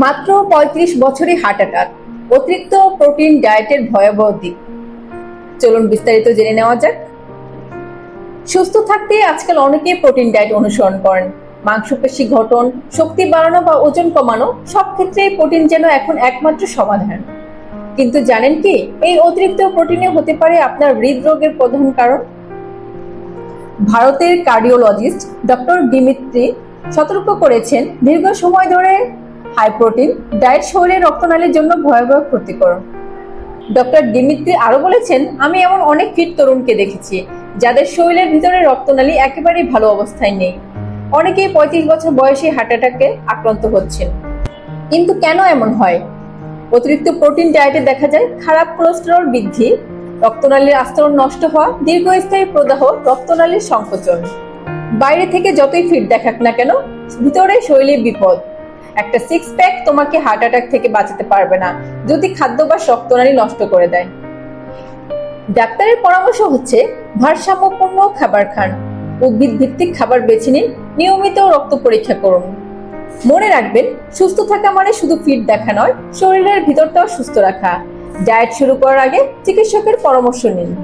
মাত্র পঁয়ত্রিশ বছরে হার্ট অ্যাটাক, অতিরিক্ত প্রোটিন ডায়েটের ভয়াবহ দিক। চলুন বিস্তারিত জেনে নেওয়া যাক। সুস্থ থাকতে আজকাল অনেকেই প্রোটিন ডায়েট অনুসরণ করেন। মাংসপেশি গঠন শক্তি বাড়ানো বা ওজন কমানো সব ক্ষেত্রেই প্রোটিন যেন এখন একমাত্র সমাধান। কিন্তু জানেন কি, এই অতিরিক্ত প্রোটিনে হতে পারে আপনার হৃদরোগের প্রধান কারণ? ভারতের কার্ডিওলজিস্ট ডক্টর ডিমিত্রি সতর্ক করেছেন, দীর্ঘ সময় ধরে হাই প্রোটিন ডায়েট শরীরের রক্তনালীর জন্য ভয়াবহ ক্ষতিকর। ডক্টর ডিমিত্রি আরও বলেছেন, আমি এমন অনেক ফিট তরুণকে দেখেছি, যাদের শরীরের ভিতরে রক্তনালী একেবারেই ভালো অবস্থায় নেই। অনেকেই পঁয়ত্রিশ বছর বয়সে হার্ট অ্যাটাকে আক্রান্ত হচ্ছেন। কিন্তু কেন এমন হয়? অতিরিক্ত প্রোটিন ডায়েটে দেখা যায়, খারাপ কোলেস্টেরল বৃদ্ধি, রক্তনালীর আস্তরণ নষ্ট হওয়া, দীর্ঘস্থায়ী প্রদাহ, রক্তনালীর সংকোচন। বাইরে থেকে যতই ফিট দেখাক না কেন, ভিতরে শৈলী বিপদ। একটা সিক্স প্যাক তোমাকে হার্ট অ্যাটাক থেকে বাঁচাতে পারবে না। যদি খাদ্যাভ্যাস রক্তনালী নষ্ট করে দেয়। ডাক্তারের পরামর্শ হচ্ছে, ভারসাম্যপূর্ণ খাবার খান। উদ্ভিদ ভিত্তিক খাবার বেছে নিন, নিয়মিত রক্ত পরীক্ষা করুন। মনে রাখবেন, সুস্থ থাকা মানে শুধু ফিট দেখা নয়, শরীরের ভিতরটাও সুস্থ রাখা। ডায়েট শুরু করার আগে চিকিৎসকের পরামর্শ নিন।